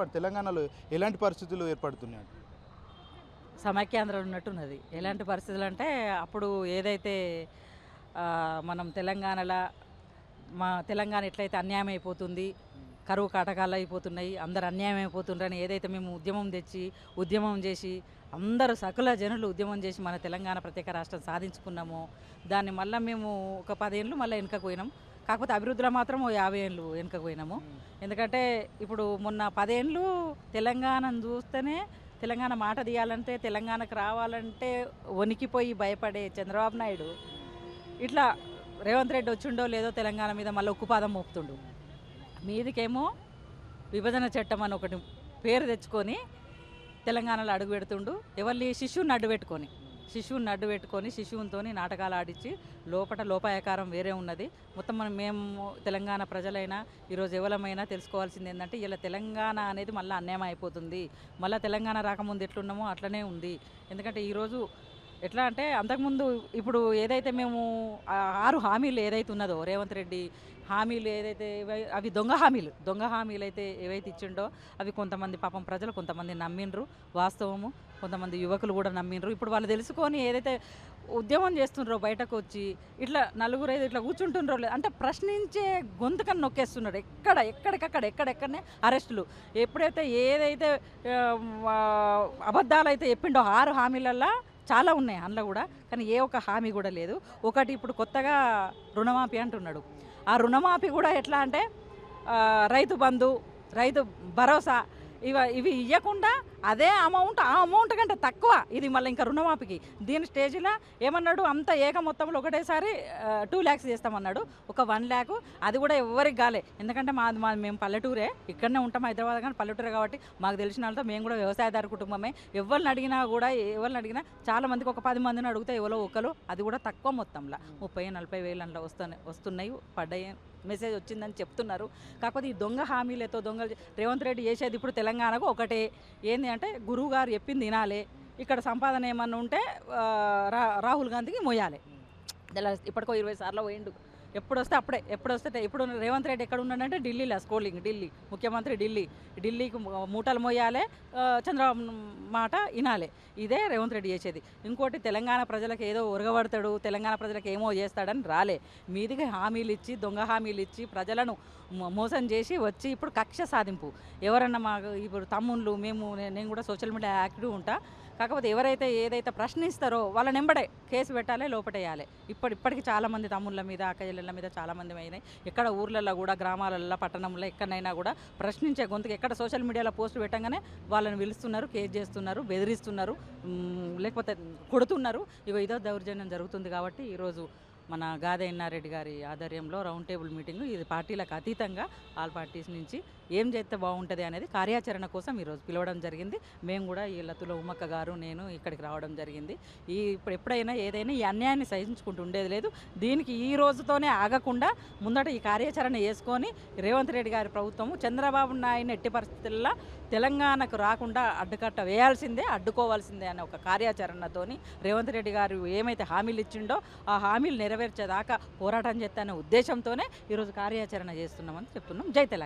ఏర్పడు తెలంగాణలో ఎలాంటి పరిస్థితులు ఏర్పడుతున్నాయి? సమైక్యాంధ్రం ఉన్నట్టున్నది. ఎలాంటి పరిస్థితులు అంటే అప్పుడు ఏదైతే మనం తెలంగాణలో మా తెలంగాణ ఎట్లయితే అన్యాయం అయిపోతుంది కరువు కాటకాలు అయిపోతున్నాయి అందరు అన్యాయం అయిపోతుండ్రని ఏదైతే మేము ఉద్యమం తెచ్చి ఉద్యమం చేసి అందరూ సకల జనులు ఉద్యమం చేసి మన తెలంగాణ ప్రత్యేక రాష్ట్రం సాధించుకున్నామో దాన్ని మళ్ళీ మేము ఒక పదేళ్ళు మళ్ళీ వెనుకకు పోయినాం. కాకపోతే అభివృద్ధిలో మాత్రం ఓ యాభై ఏళ్ళు వెనుకకు పోయినాము. ఎందుకంటే ఇప్పుడు మొన్న పదేళ్ళు తెలంగాణను చూస్తేనే తెలంగాణ మాట తీయాలంటే తెలంగాణకు రావాలంటే వణికిపోయి భయపడే చంద్రబాబు నాయుడు. ఇట్లా రేవంత్ రెడ్డి వచ్చిండో లేదో తెలంగాణ మీద మళ్ళీ ఉక్కుపాదం మోపుతుండు. మీదికేమో విభజన చట్టం అని ఒకటి పేరు తెచ్చుకొని తెలంగాణలో అడుగు పెడుతుండు. ఎవరిని? శిశువుని అడ్డు పెట్టుకొని. శిశువుని నడ్డు పెట్టుకొని శిశువుతో నాటకాలు ఆడించి లోపట లోపాయకారం వేరే ఉన్నది. మొత్తం మనం మేము తెలంగాణ ప్రజలైనా ఈరోజు ఎవరమైనా తెలుసుకోవాల్సింది ఏంటంటే ఇలా తెలంగాణ అనేది మళ్ళీ అన్యాయం అయిపోతుంది. మళ్ళీ తెలంగాణ రాకముందు ఎట్లున్నామో అట్లనే ఉంది. ఎందుకంటే ఈరోజు ఎట్లా అంటే అంతకుముందు ఇప్పుడు ఏదైతే మేము ఆరు హామీలు ఏదైతే ఉన్నదో రేవంత్ రెడ్డి హామీలు ఏదైతే అవి దొంగ హామీలు దొంగ హామీలు అయితే ఏవైతే ఇచ్చిండో అవి కొంతమంది పాపం ప్రజలు కొంతమంది నమ్మిండ్రు వాస్తవము. కొంతమంది యువకులు కూడా నమ్మిండ్రు. ఇప్పుడు వాళ్ళు తెలుసుకొని ఏదైతే ఉద్యమం చేస్తుండ్రో బయటకు వచ్చి ఇట్లా నలుగురు ఐదు ఇట్లా కూర్చుంటుండ్రో లేదు అంటే ప్రశ్నించే గొంతుకని నొక్కేస్తున్నాడు. ఎక్కడ ఎక్కడికక్కడ ఎక్కడెక్కడనే అరెస్టులు. ఎప్పుడైతే ఏదైతే అబద్ధాలు అయితే చెప్పిండో ఆరు హామీలల్లో చాలా ఉన్నాయి అందులో కూడా కానీ ఏ ఒక్క హామీ కూడా లేదు. ఒకటి ఇప్పుడు కొత్తగా రుణమాఫీ అంటున్నాడు. ఆ రుణమాఫీ కూడా ఎట్లా అంటే రైతు బంధు రైతు భరోసా ఇవ ఇవి ఇవ్వకుండా అదే అమౌంట్ ఆ అమౌంట్ కంటే తక్కువ. ఇది మళ్ళీ ఇంకా రుణమాఫీకి. దీని స్టేజ్లో ఏమన్నాడు? అంత ఏక మొత్తంలో ఒకటేసారి టూ ల్యాక్స్ చేస్తామన్నాడు. ఒక వన్ ల్యాక్. అది కూడా ఎవరికి గాలే ఎందుకంటే మాది మా మేము పల్లెటూరే. ఇక్కడనే ఉంటాం హైదరాబాద్ కానీ పల్లెటూరే కాబట్టి మాకు తెలిసిన వాళ్ళతో మేము కూడా వ్యవసాయదారు కుటుంబమే. ఎవరిని అడిగినా కూడా ఎవరిని అడిగినా చాలా మందికి ఒక పది మందిని అడిగితే ఎవరో ఒకరు. అది కూడా తక్కువ మొత్తంలో. ముప్పై నలభై వేలు అందులో వస్తున్నాయి వస్తున్నాయి పడ్డాయి. మెసేజ్ వచ్చిందని చెప్తున్నారు. కాకపోతే ఈ దొంగ హామీలతో దొంగలు రేవంత్ రెడ్డి చేసేది ఇప్పుడు తెలంగాణకు ఒకటే. ఏంది అంటే గురువు గారు చెప్పింది తినాలి ఇక్కడ సంపాదన ఏమన్నా ఉంటే రా రాహుల్ గాంధీకి మొయ్యాలి. ఇప్పటికో ఇరవై సార్లు పోయిండు. ఎప్పుడు వస్తే అప్పుడే ఎప్పుడు వస్తే ఇప్పుడు రేవంత్ రెడ్డి ఎక్కడ ఉన్నాడంటే ఢిల్లీలో స్కోలింగ్ ఢిల్లీ ముఖ్యమంత్రి ఢిల్లీ. ఢిల్లీకి మూటలు మోయాలే చంద్రబాబు మాట వినాలి ఇదే రేవంత్ రెడ్డి చేసేది. ఇంకోటి తెలంగాణ ప్రజలకు ఏదో ఉరగబడతాడు తెలంగాణ ప్రజలకు ఏమో చేస్తాడని రాలే. మీదికి హామీలు ఇచ్చి దొంగ హామీలు ఇచ్చి ప్రజలను మో- మోసం చేసి వచ్చి ఇప్పుడు కక్ష సాధింపు. ఎవరన్నా మాకు ఇప్పుడు తమ్ముళ్ళు మేము నేను కూడా సోషల్ మీడియా యాక్టివ్ ఉంటా కాకపోతే ఎవరైతే ఏదైతే ప్రశ్నిస్తారో వాళ్ళ నెంబడే కేసు పెట్టాలి లోపటేయాలి. ఇప్పటి ఇప్పటికి చాలామంది తమ్ముళ్ళ మీద అక్కజల్లెళ్ళ మీద చాలామంది అయినాయి. ఎక్కడ ఊర్లలో కూడా గ్రామాలలో పట్టణంలో ఎక్కడైనా కూడా ప్రశ్నించే గొంతుకు ఎక్కడ సోషల్ మీడియాలో పోస్ట్ పెట్టగానే వాళ్ళని పిలుస్తున్నారు కేసు చేస్తున్నారు బెదిరిస్తున్నారు లేకపోతే కొడుతున్నారు. ఇగో ఇదో దౌర్జన్యం జరుగుతుంది కాబట్టి ఈరోజు మన గాదే ఇన్నారెడ్డి గారి ఆధ్వర్యంలో రౌండ్ టేబుల్ మీటింగ్. ఇది పార్టీలకు అతీతంగా ఆల్ పార్టీస్ నుంచి ఏం చేస్తే బాగుంటుంది అనేది కార్యాచరణ కోసం ఈరోజు పిలవడం జరిగింది. మేము కూడా ఈ లతుల ఉమ్మక్క గారు నేను ఇక్కడికి రావడం జరిగింది. ఈ ఇప్పుడు ఎప్పుడైనా ఏదైనా ఈ అన్యాయాన్ని సహించుకుంటూ ఉండేది లేదు. దీనికి ఈ రోజుతోనే ఆగకుండా ముందట ఈ కార్యాచరణ చేసుకొని రేవంత్ రెడ్డి గారి ప్రభుత్వము చంద్రబాబు నాయుడు ఎట్టి పరిస్థితుల్లో తెలంగాణకు రాకుండా అడ్డుకట్ట వేయాల్సిందే అడ్డుకోవాల్సిందే అనే ఒక కార్యాచరణతోని రేవంత్ రెడ్డి గారు ఏమైతే హామీలు ఇచ్చిండో ఆ హామీలు నెరవేర్చేదాకా పోరాటం చేస్తానే ఉద్దేశంతోనే ఈరోజు కార్యాచరణ చేస్తున్నామని చెప్తున్నాం. జై తెలంగాణ.